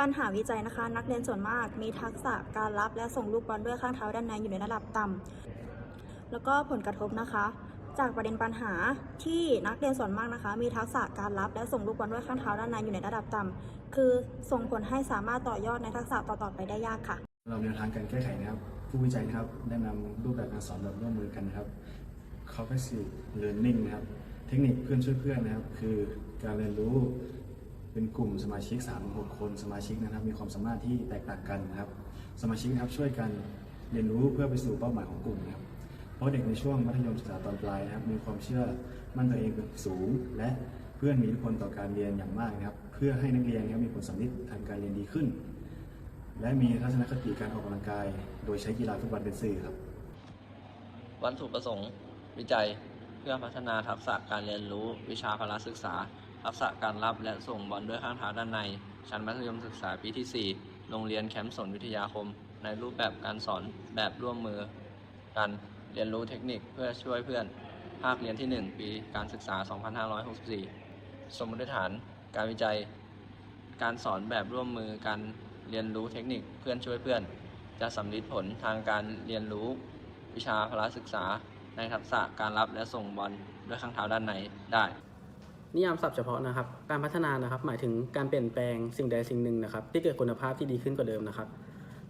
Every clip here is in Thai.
ปัญหาวิจัยนะคะ นักเรียนส่วนมากมีทักษะการรับและส่งลูกบอลด้วยข้างเท้าด้านในอยู่ในระดับต่ำแล้วก็ผลกระทบนะคะ จากประเด็นปัญหาที่นักเรียนส่วนมากนะคะ มีทักษะการรับและส่งลูกบอลด้วยข้างเท้าด้านในอยู่ในระดับต่ำคือส่งผลให้สามารถต่อยอดในทักษะต่อๆไปได้ยากค่ะ เราแนวทางการแก้ไขนะครับ ผู้วิจัยนะครับได้นำรูปแบบการสอนแบบร่วมมือกันนะครับ Cooperative Learning นะครับ เทคนิคเพื่อนช่วยเพื่อนนะครับ คือการเรียนรู้ เป็นกลุ่มสมาชิก3 6คนสมาชิกนะครับ มีความสามารถที่แตกต่างกันนะครับ สมาชิกนะครับช่วยกันเรียนรู้เพื่อไปสู่เป้าหมายของกลุ่มนะครับ เพราะเด็กในช่วงมัธยมศึกษาตอนปลายนะครับ มีความเชื่อมั่นตัวเองสูง และเพื่อนมีอิทธิพลต่อการเรียนอย่างมากนะครับ เพื่อให้นักเรียนนะครับมีผลสำลิดทางการเรียนดีขึ้น และมีทัศนคติการออกกำลังกาย โดยใช้กีฬาฟุตบอลเป็นสื่อครับ วัตถุประสงค์ วิจัย เพื่อพัฒนาทักษะการเรียนรู้วิชาพละศึกษา ทักษะการรับและส่งบอลด้วยข้างเท้าด้านใน ชั้นมัธยมศึกษาปีที่ 4 โรงเรียนแคมป์สนวิทยาคม ในรูปแบบการสอนแบบร่วมมือกันเรียนรู้เทคนิคเพื่อช่วยเพื่อน ภาคเรียนที่ 1 ปีการศึกษา 2564 สมมติฐานการวิจัย การสอนแบบร่วมมือการเรียนรู้เทคนิคเพื่อนช่วยเพื่อน จะสำลิดผลทางการเรียนรู้ วิชาพละศึกษา ในทักษะการรับและส่งบอลด้วยข้างเท้าด้านในได้ นิยามศัพท์เฉพาะนะครับ การพัฒนานะครับ หมายถึงการเปลี่ยนแปลงสิ่งใดสิ่งหนึ่งนะครับ ที่เกิดคุณภาพที่ดีขึ้นกว่าเดิมนะครับ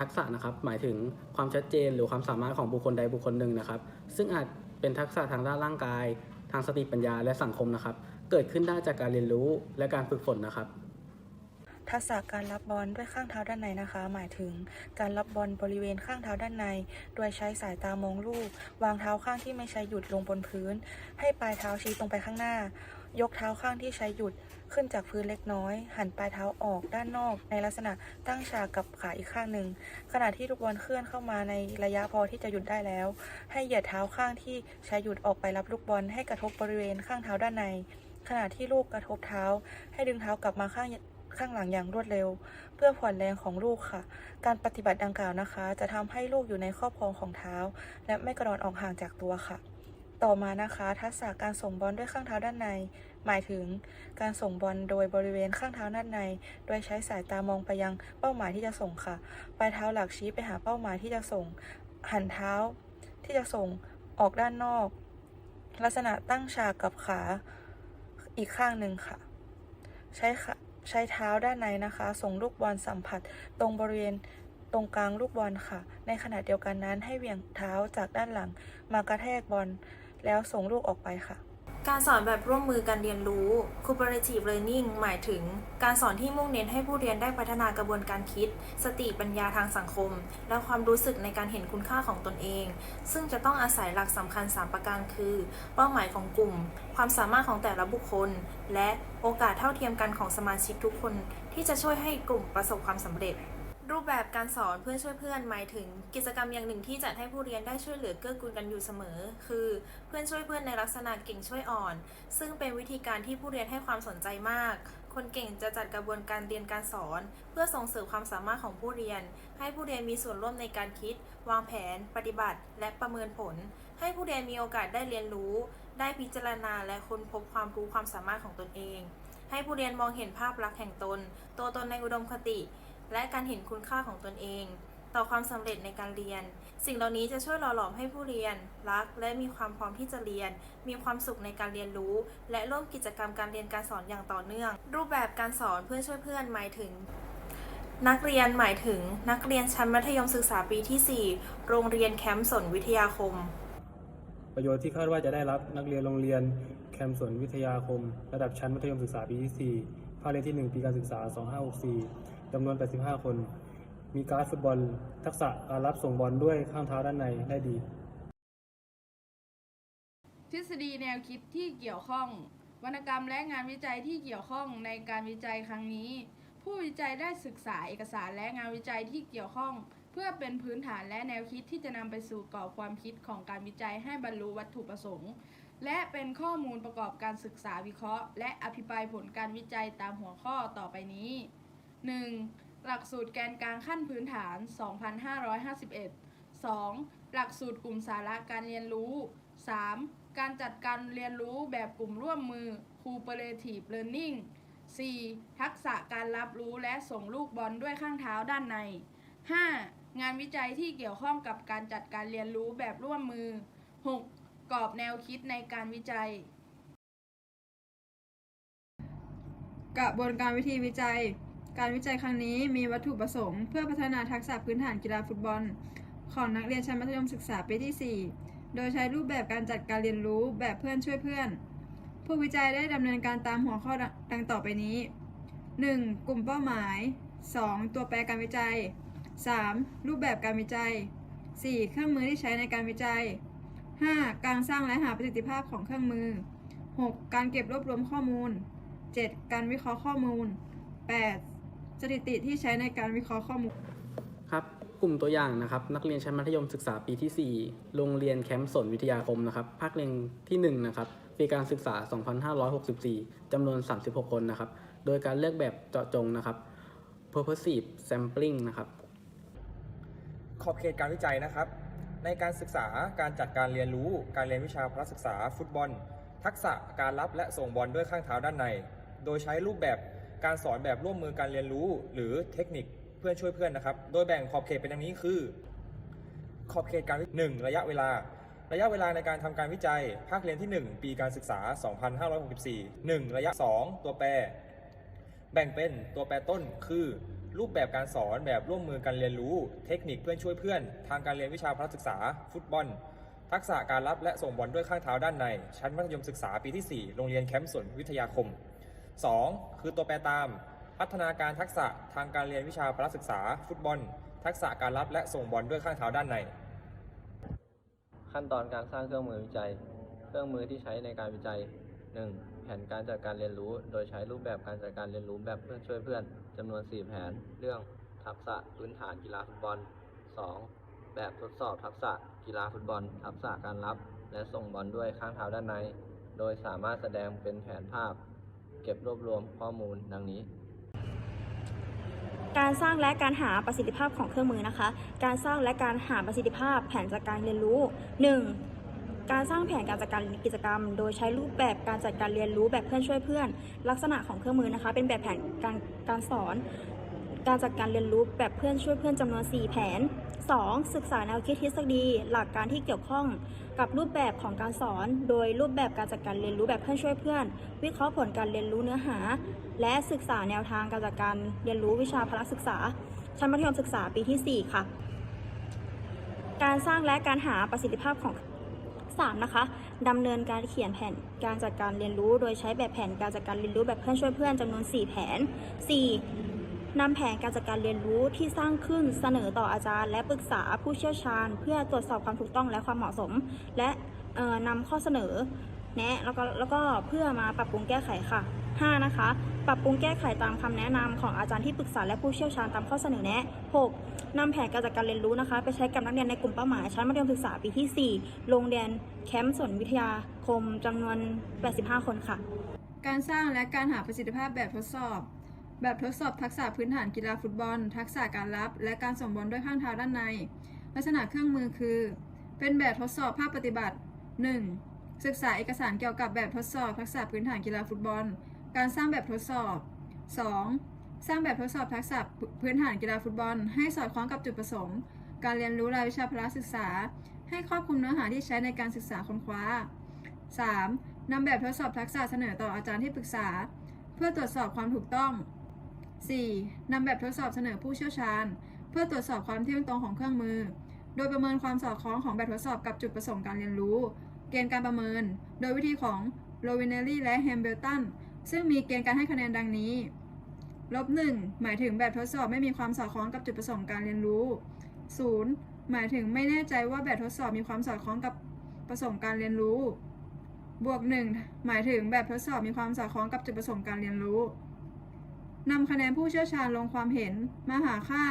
ทักษะนะครับ หมายถึงความชัดเจนหรือความสามารถของบุคคลใดบุคคลหนึ่งนะครับ ซึ่งอาจเป็นทักษะทางด้านร่างกาย ทางสติปัญญาและสังคมนะครับ เกิดขึ้นได้จากการเรียนรู้และการฝึกฝนนะครับ ทักษะการรับบอลด้วยข้างเท้าด้านในนะคะ หมายถึงการรับบอลบริเวณข้างเท้าด้านใน โดยใช้สายตามองลูก วางเท้าข้างที่ไม่ใช้หยุดลงบนพื้น ให้ปลายเท้าชี้ตรงไปข้างหน้า ยกเท้าข้างที่ใช้หยุดขึ้นจากพื้นเล็กน้อย หันปลายเท้าออกด้านนอก ในลักษณะตั้งฉากกับขาอีกข้างหนึ่งขณะที่ลูกบอลเคลื่อนเข้ามาในระยะพอที่จะหยุดได้แล้ว ให้เหยียดเท้าข้างที่ใช้หยุดออกไปรับลูกบอลให้กระทบบริเวณข้างเท้าด้านในขณะที่ลูกกระทบเท้า ให้ดึงเท้ากลับมาข้าง ข้างหลังอย่างรวดเร็ว เพื่อผ่อนแรงของลูกค่ะ การปฏิบัติดังกล่าวนะคะ จะทำให้ลูกอยู่ในครอบครองของเท้า และไม่กระดอนออกห่างจากตัวค่ะ ต่อมานะคะ ทักษะการส่งบอลด้วยข้างเท้าด้านใน หมายถึงการส่งบอลโดยบริเวณข้างเท้าด้านใน โดยใช้สายตามองไปยังเป้าหมายที่จะส่งค่ะ ปลายเท้าหลักชี้ไปหาเป้าหมายที่จะส่ง หันเท้า ที่จะส่งออกด้านนอก ลักษณะตั้งฉากกับขาอีกข้างหนึ่งค่ะ ใช้ขา ใช้เท้าด้านในนะคะ ส่งลูกบอลสัมผัสตรงบริเวณตรงกลางลูกบอลค่ะ ในขณะเดียวกันนั้นให้เหวี่ยงเท้าจากด้านหลัง มากระแทกบอลแล้วส่งลูกออกไปค่ะ การสอนแบบร่วมมือการเรียนรู้ cooperative learning หมายถึง การสอนที่มุ่งเน้นให้ผู้เรียนได้พัฒนากระบวนการคิด สติปัญญาทางสังคม และความรู้สึกในการเห็นคุณค่าของตนเอง ซึ่งจะต้องอาศัยหลักสำคัญ 3 ประการคือ เป้าหมายของกลุ่ม ความสามารถของแต่ละบุคคล และโอกาสเท่าเทียมกันของสมาชิกทุกคน ที่จะช่วยให้กลุ่มประสบความสำเร็จ รูปแบบการสอนเพื่อนช่วยเพื่อนหมายถึงกิจกรรมอย่างหนึ่งที่จัดให้ผู้เรียนได้ช่วยเหลือเกื้อกูลกันอยู่เสมอ คือเพื่อนช่วยเพื่อนในลักษณะเก่งช่วยอ่อน ซึ่งเป็นวิธีการที่ผู้เรียนให้ความสนใจมาก คนเก่งจะจัดกระบวนการเรียนการสอน เพื่อส่งเสริมความสามารถของผู้เรียน ให้ผู้เรียนมีส่วนร่วมในการคิด วางแผน ปฏิบัติ และประเมินผล ให้ผู้เรียนมีโอกาสได้เรียนรู้ ได้พิจารณาและค้นพบความรู้ความสามารถของตนเอง ให้ผู้เรียนมองเห็นภาพลักษณ์แห่งตน ตัวตนในอุดมคติ และการเห็นคุณค่าของตนเอง ต่อความสำเร็จในการเรียน สิ่งเหล่านี้จะช่วยหล่อหลอมให้ผู้เรียน รัก และมีความพร้อมที่จะเรียน มีความสุขในการเรียนรู้ และร่วมกิจกรรมการเรียนการสอนอย่างต่อเนื่อง รูปแบบการสอนเพื่อช่วยเพื่อนหมายถึงนักเรียนหมายถึงนักเรียนชั้นมัธยมศึกษาปีที่ 4 โรงเรียนแคมป์สนวิทยาคม ประโยชน์ที่คาดว่าจะได้รับนักเรียนโรงเรียนแคมป์สวนวิทยาคม ระดับชั้นมัธยมศึกษาปีที่ 4 ภาคเรียนที่ 1 ปีการศึกษา 2564 จำนวน 85 คน มีการดฟุตบอล ทักษะการรับส่งบอลด้วยข้างเท้าด้านในได้ดี ทฤษฎีแนวคิดที่เกี่ยวข้อง วรรณกรรมและงานวิจัยที่เกี่ยวข้องในการวิจัยครั้งนี้ ผู้วิจัยได้ศึกษาเอกสารและงานวิจัยที่เกี่ยวข้อง เพื่อเป็นพื้นฐานและแนวคิดที่จะนำไปสู่กรอบความคิดของการวิจัยให้บรรลุวัตถุประสงค์ และเป็นข้อมูลประกอบการศึกษาวิเคราะห์ และอภิปรายผลการวิจัยตามหัวข้อต่อไปนี้ 1. หลักสูตรแกนกลางขั้นพื้นฐาน 2551 2. หลักสูตรกลุ่มสาระการเรียนรู้ 3. การจัดการเรียนรู้แบบกลุ่มร่วมมือ Cooperative Learning 4. ทักษะการรับรู้และส่งลูกบอลด้วยข้างเท้าด้านใน 5. งานวิจัยที่เกี่ยวข้องกับการจัดการเรียนรู้แบบร่วมมือ 6. กรอบแนวคิดในการวิจัย กระบวนการวิธีวิจัย การวิจัยครั้งนี้มีวัตถุประสงค์ เพื่อพัฒนาทักษะพื้นฐานกีฬาฟุตบอล ของนักเรียนชั้นมัธยมศึกษาปีที่ 4 โดยใช้รูปแบบการจัดการเรียนรู้แบบเพื่อนช่วยเพื่อน ผู้วิจัยได้ดำเนินการตามหัวข้อดังต่อไปนี้ 1. กลุ่มเป้าหมาย 2. ตัวแปรการวิจัย 3. รูปแบบการวิจัย 4. เครื่องมือที่ใช้ในการวิจัย 5. การสร้างและหาประสิทธิภาพของเครื่องมือ 6. การเก็บรวบรวมข้อมูล 7. การวิเคราะห์ข้อมูล 8. สถิติที่ใช้ในการวิเคราะห์ข้อมูล ครับกลุ่มตัวอย่างนะครับ นักเรียนชั้นมัธยมศึกษาปีที่ 4 โรงเรียนแคมป์สนวิทยาคมนะครับ ภาคเรียนที่ 1 นะครับปีการศึกษา 2564 จำนวน 36 คนนะครับ โดยการเลือกแบบเจาะจงนะครับ purposive sampling นะครับ ขอบเขตการวิจัยนะครับ ในการศึกษาการจัดการเรียนรู้ การเรียนวิชาพละศึกษา ฟุตบอล ทักษะการรับและส่งบอลด้วยข้างเท้าด้านใน โดยใช้รูปแบบ การสอนแบบร่วมมือการเรียนรู้ หรือเทคนิคเพื่อนช่วยเพื่อนนะครับ โดยแบ่งขอบเขตเป็นดังนี้คือ ขอบเขตการหนึ่งระยะเวลา ระยะเวลาในการทำการวิจัย ภาคเรียนที่ 1 ปีการศึกษา 2564 1 ระยะ 2 ตัวแปร แบ่งเป็นตัวแปรต้นคือรูปแบบการสอนแบบร่วมมือการเรียนรู้ เทคนิคเพื่อนช่วยเพื่อน ทางการเรียนวิชาพละศึกษา ฟุตบอล ทักษะการรับและส่งบอลด้วยข้างเท้าด้านใน ชั้นมัธยมศึกษาปีที่ 4 โรงเรียนแคมป์สวนวิทยาคม 2. คือตัวแปรตาม พัฒนาการทักษะทางการเรียนวิชาพละศึกษา ฟุตบอล ทักษะการรับและส่งบอลด้วยข้างเท้าด้านใน ขั้นตอนการสร้างเครื่องมือวิจัย เครื่องมือที่ใช้ในการวิจัย 1. แผนการจัดการเรียนรู้ โดยใช้รูปแบบการจัดการเรียนรู้แบบเพื่อนช่วยเพื่อนจำนวน 4 แผน เรื่องทักษะพื้นฐานกีฬาฟุตบอล 2. แบบทดสอบทักษะกีฬาฟุตบอล ทักษะการรับ และส่งบอลด้วยข้างเท้าด้านใน โดยสามารถแสดงเป็นแผนภาพ เก็บรวบรวมข้อมูลดังนี้ การสร้างและการหาประสิทธิภาพของเครื่องมือนะคะ การสร้างและการหาประสิทธิภาพแผนจัดการเรียนรู้ 1. การสร้างแผนการจัดการกิจกรรม โดยใช้รูปแบบการจัดการเรียนรู้แบบเพื่อนช่วยเพื่อน ลักษณะของเครื่องมือนะคะ เป็นแบบแผนการการสอน การจัดการเรียนรู้แบบเพื่อนช่วยเพื่อนจำนวน 4 แผน 2. ศึกษาแนวคิดทฤษฎี หลักการที่เกี่ยวข้องกับรูปแบบของการสอน โดยรูปแบบการจัดการเรียนรู้แบบเพื่อนช่วยเพื่อน วิเคราะห์ผลการเรียนรู้เนื้อหา และศึกษาแนวทางการจัดการเรียนรู้วิชาพละศึกษา ชั้นมัธยมศึกษาปีที่ 4 ค่ะ การสร้างและการหาประสิทธิภาพของ 3. นะคะดำเนินการเขียนแผนการจัดการเรียนรู้ โดยใช้แบบแผนการจัดการเรียนรู้แบบเพื่อนช่วยเพื่อนจำนวน 4 แผน 4. นำแผนการจัดการเรียนรู้ที่สร้างขึ้นเสนอต่ออาจารย์ และปรึกษาผู้เชี่ยวชาญ เพื่อตรวจสอบความถูกต้องและความเหมาะสม และนำข้อเสนอแนะแล้วก็แล้วก็เพื่อมาปรับปรุงแก้ไขค่ะ 5. นะคะ ปรับปรุงแก้ไขตามคำแนะนำของอาจารย์ที่ปรึกษาและผู้เชี่ยวชาญตามข้อเสนอแนะ 6. นำแผนการจัดการเรียนรู้นะคะ ไปใช้กับนักเรียนในกลุ่มเป้าหมายชั้นมัธยมศึกษาปีที่ 4 โรงเรียนแคมป์สนวิทยาคมจำนวน 85 คนค่ะ การสร้างและการหาประสิทธิภาพแบบทดสอบ แบบทดสอบทักษะพื้นฐานกีฬาฟุตบอล ทักษะการรับ และการส่งบอลด้วยข้างเท้าด้านใน ลักษณะเครื่องมือคือ เป็นแบบทดสอบภาคปฏิบัติ 1. ศึกษาเอกสารเกี่ยวกับแบบทดสอบ ทักษะพื้นฐานกีฬาฟุตบอล การสร้างแบบทดสอบ 2. สร้างแบบทดสอบทักษะพื้นฐานกีฬาฟุตบอล ให้สอดคล้องกับจุดประสงค์ การเรียนรู้รายวิชาพละศึกษา ให้ครอบคลุมเนื้อหาที่ใช้ในการศึกษาค้นคว้า 3. นำแบบทดสอบทักษะเสนอต่ออาจารย์ที่ปรึกษา เพื่อตรวจสอบความถูกต้อง 4. นำแบบทดสอบเสนอผู้เชี่ยวชาญ เพื่อตรวจสอบความเที่ยงตรงของเครื่องมือ โดยประเมินความสอดคล้องของแบบทดสอบกับจุดประสงค์การเรียนรู้ เกณฑ์การประเมิน โดยวิธีของโลวินเนลลี่และแฮมเบลตันซึ่งมีเกณฑ์การให้คะแนนดังนี้ลบ1หมายถึงแบบทดสอบไม่มีความสอดคล้องกับจุดประสงค์การเรียนรู้ 0. หมายถึงไม่แน่ใจว่าแบบทดสอบมีความสอดคล้องกับประสงค์การเรียนรู้ บวก 1 หมายถึงแบบทดสอบมีความสอดคล้องกับจุดประสงค์การเรียนรู้ นำคะแนนผู้เชี่ยวชาญลงความเห็นมาหาค่า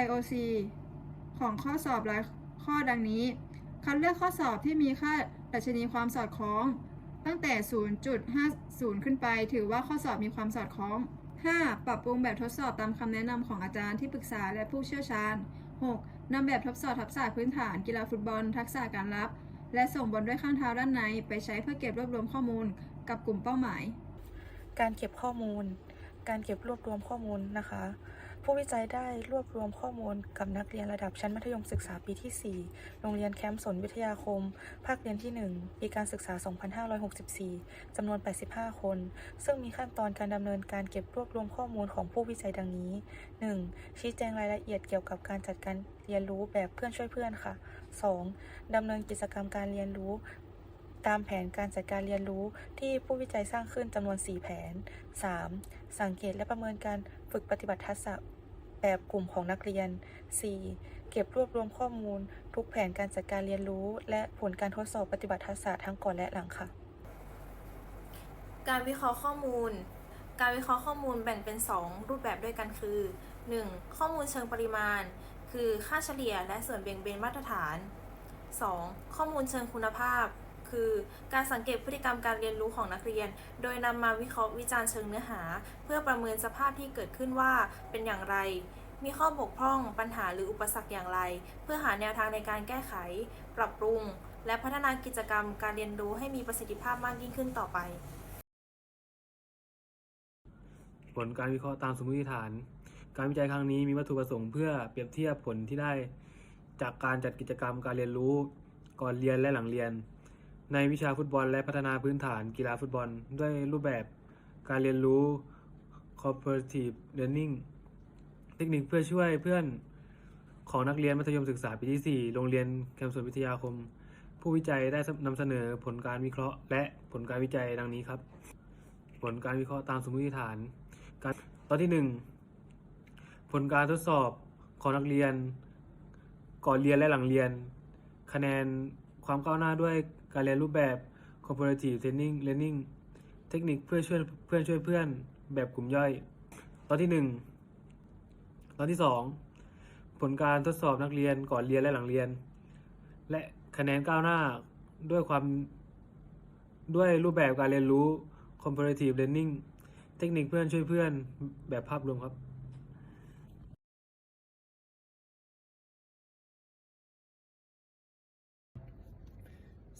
IOC ของข้อสอบหลายข้อดังนี้ คัดเลือกข้อสอบที่มีค่าดัชนีความสอดคล้อง ตั้งแต่ 0.50 ขึ้นไป ถือว่าข้อสอบมีความสอดคล้อง 5. ปรับปรุงแบบทดสอบตามคำแนะนำของอาจารย์ที่ปรึกษาและผู้เชี่ยวชาญ 6. นำแบบทดสอบทักษะพื้นฐาน กีฬาฟุตบอล ทักษะการรับ และส่งบอลด้วยข้างเท้าด้านใน ไปใช้เพื่อเก็บรวบรวมข้อมูลกับกลุ่มเป้าหมาย การเก็บข้อมูล การเก็บรวบรวมข้อมูลนะคะ ผู้วิจัยได้รวบรวมข้อมูลกับนักเรียนระดับชั้นมัธยมศึกษาปีที่ 4 โรงเรียนแคมป์สนวิทยาคม ภาคเรียนที่ 1 ปีการศึกษา 2564 จำนวน 85 คน ซึ่งมีขั้นตอนการดำเนินการเก็บรวบรวมข้อมูลของผู้วิจัยดังนี้ 1. ชี้แจงรายละเอียดเกี่ยวกับการจัดการเรียนรู้แบบเพื่อนช่วยเพื่อนค่ะ 2. ดำเนินกิจกรรมการเรียนรู้ ตามแผนการจัดการเรียนรู้ที่ผู้วิจัยสร้างขึ้นจำนวน 4 แผน 3. สังเกตและประเมินการฝึกปฏิบัติทักษะแบบกลุ่มของนักเรียน 4. เก็บรวบรวมข้อมูล ทุกแผนการจัดการเรียนรู้ และผลการทดสอบปฏิบัติทักษะทั้งก่อนและหลังค่ะ การวิเคราะห์ข้อมูล การวิเคราะห์ข้อมูลแบ่งเป็น 2 รูปแบบด้วยกันคือ 1. ข้อมูลเชิงปริมาณ คือค่าเฉลี่ยและส่วนเบี่ยงเบนมาตรฐาน 2. ข้อมูลเชิงคุณภาพ คือ การสังเกตพฤติกรรมการเรียนรู้ของนักเรียน โดยนำมาวิเคราะห์วิจารณ์เชิงเนื้อหา เพื่อประเมินสภาพที่เกิดขึ้นว่าเป็นอย่างไร มีข้อบกพร่องปัญหาหรืออุปสรรคอย่างไร เพื่อหาแนวทางในการแก้ไข ปรับปรุง และพัฒนากิจกรรมการเรียนรู้ให้มีประสิทธิภาพมากยิ่งขึ้นต่อไป ผลการวิเคราะห์ตามสมมติฐาน การวิจัยครั้งนี้มีวัตถุประสงค์เพื่อเปรียบเทียบผลที่ได้จากการจัดกิจกรรมการเรียนรู้ก่อนเรียนและหลังเรียน ในวิชาฟุตบอลและพัฒนาพื้นฐานกีฬาฟุตบอล ด้วยรูปแบบการเรียนรู้ cooperative learning เทคนิคเพื่อช่วยเพื่อนของนักเรียนมัธยมศึกษาปีที่ 4 โรงเรียนแคมป์สวนวิทยาคม ผู้วิจัยได้นำเสนอผลการวิเคราะห์ และผลการวิจัยดังนี้ครับ ผลการวิเคราะห์ตามสมมติฐานการตอนที่ 1 ผลการทดสอบของนักเรียน ก่อนเรียนและหลังเรียน คะแนนความก้าวหน้าด้วย การเรียนรูปแบบ cooperative training learning เทคนิคเพื่อช่วยเพื่อนช่วยเพื่อนแบบกลุ่มย่อย ตอนที่ 1 ตอนที่ 2 ผลการทดสอบนักเรียนก่อนเรียนและหลังเรียน และคะแนนก้าวหน้าด้วยความด้วยรูปแบบการเรียนรู้ comparative learning เทคนิคเพื่อนช่วยเพื่อนแบบภาพรวมครับ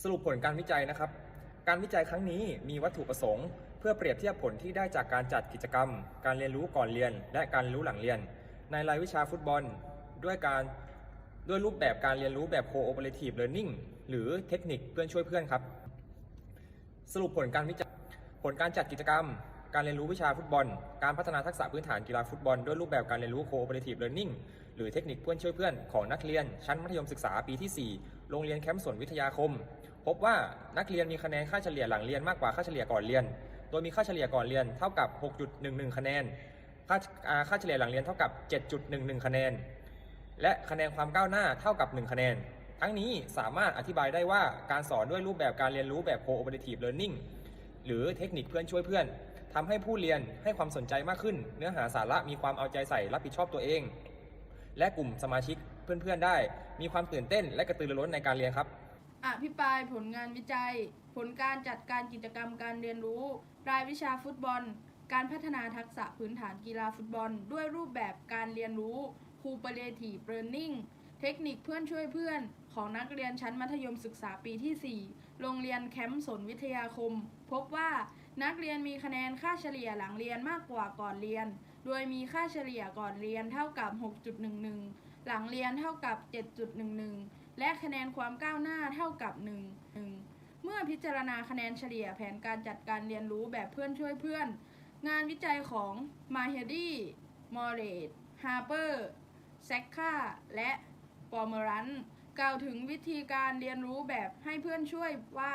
สรุปผลการวิจัยนะครับ การวิจัยครั้งนี้มีวัตถุประสงค์ เพื่อเปรียบเทียบผลที่ได้จากการจัดกิจกรรม การเรียนรู้ก่อนเรียน และการเรียนรู้หลังเรียน ในรายวิชาฟุตบอล ด้วยการด้วยรูปแบบการเรียนรู้แบบ cooperative learning หรือเทคนิคเพื่อนช่วยเพื่อนครับ สรุปผลการวิจัยผลการจัดกิจกรรม การเรียนรู้วิชาฟุตบอล การพัฒนาทักษะพื้นฐานกีฬาฟุตบอล ด้วยรูปแบบการเรียนรู้ cooperative learning หรือเทคนิคเพื่อนช่วยเพื่อนของนักเรียน ชั้นมัธยมศึกษาปีที่4 โรงเรียนแคมป์สวนวิทยาคม พบว่านักเรียนมีคะแนนค่าเฉลี่ยหลังเรียนมากกว่าค่าเฉลี่ยก่อนเรียน โดยมีค่าเฉลี่ยก่อนเรียนเท่ากับ 6.11 คะแนน ค่าค่าเฉลี่ยหลังเรียนเท่ากับ 7.11 คะแนน และคะแนนความก้าวหน้าเท่ากับ 1 คะแนน ทั้งนี้สามารถอธิบายได้ว่าการสอนด้วยรูปแบบการเรียนรู้แบบ cooperative learning หรือเทคนิคเพื่อนช่วยเพื่อนทำให้ผู้เรียนให้ความสนใจมากขึ้น เนื้อหาสาระมีความเอาใจใส่รับผิดชอบตัวเอง และกลุ่มสมาชิก เพื่อนๆได้ มีความตื่นเต้นและกระตือรือร้นในการเรียนครับ อภิปรายผลงานวิจัย ผลการจัดการกิจกรรมการเรียนรู้ รายวิชาฟุตบอล การพัฒนาทักษะพื้นฐานกีฬาฟุตบอล ด้วยรูปแบบการเรียนรู้ cooperative learning เทคนิคเพื่อนช่วยเพื่อน ของนักเรียนชั้นมัธยมศึกษาปีที่ 4 โรงเรียนแคมป์สนวิทยาคม พบว่านักเรียนมีคะแนนค่าเฉลี่ยหลังเรียนมากกว่าก่อนเรียน โดยมีค่าเฉลี่ยก่อนเรียนเท่ากับ 6.11 หลังเรียนเท่ากับ 7.11 และคะแนนความก้าวหน้าเท่ากับ 1.1 เมื่อพิจารณาคะแนนเฉลี่ยแผนการจัดการเรียนรู้แบบเพื่อนช่วยเพื่อน งานวิจัยของมาเฮดี้มอร์เรตฮาร์เปอร์แซคค่าและปอมรันกล่าวถึงวิธีการเรียนรู้แบบให้เพื่อนช่วยว่า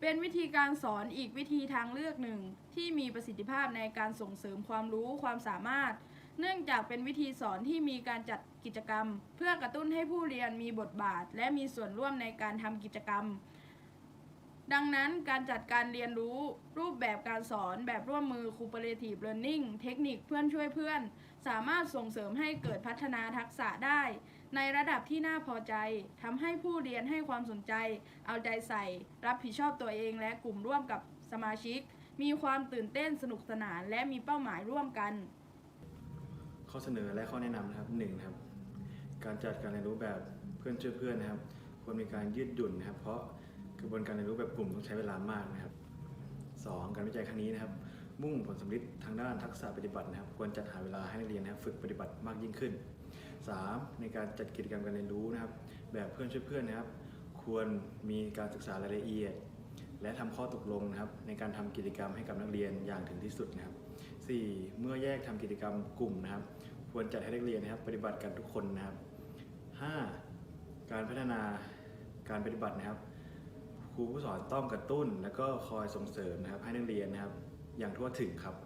เป็นวิธีการสอนอีกวิธีทางเลือกหนึ่ง ที่มีประสิทธิภาพในการส่งเสริมความรู้ความสามารถ เนื่องจากเป็นวิธีสอนที่มีการจัดกิจกรรม เพื่อกระตุ้นให้ผู้เรียนมีบทบาท และมีส่วนร่วมในการทำกิจกรรม ดังนั้นการจัดการเรียนรู้ รูปแบบการสอนแบบร่วมมือ cooperative learning เทคนิคเพื่อนช่วยเพื่อน สามารถส่งเสริมให้เกิดพัฒนาทักษะได้ ในระดับที่น่าพอใจทำให้ผู้เรียนให้ความสนใจ เอาใจใส่ รับผิดชอบตัวเองและกลุ่มร่วมกับสมาชิก มีความตื่นเต้นสนุกสนานและมีเป้าหมายร่วมกัน ข้อเสนอและข้อแนะนำนะครับหนึ่งนะครับ การจัดการเรียนรู้แบบเพื่อนช่วยเพื่อนนะครับ ควรมีการยืดหยุ่นนะครับ เพราะกระบวนการเรียนรู้แบบกลุ่มต้องใช้เวลามากนะครับสองการวิจัยครั้งนี้นะครับ มุ่งผลสำลิดทางด้านทักษะปฏิบัตินะครับ ควรจัดหาเวลาให้นักเรียนนะครับ ฝึกปฏิบัติมากยิ่งขึ้น 3. ในการจัดกิจกรรมการเรียนรู้นะครับ แบบเพื่อนช่วยเพื่อนนะครับ ควรมีการศึกษารายละเอียด และทำข้อตกลงนะครับ ในการทำกิจกรรมให้กับนักเรียนอย่างถึงที่สุดนะครับ 4. เมื่อแยกทำกิจกรรมกลุ่มนะครับ ควรจัดให้นักเรียนนะครับ ปฏิบัติกันทุกคนนะครับ 5. การพัฒนาการปฏิบัตินะครับ ครูผู้สอนต้องกระตุ้น และก็คอยส่งเสริมนะครับ ให้นักเรียนนะครับ อย่างทั่วถึงครับ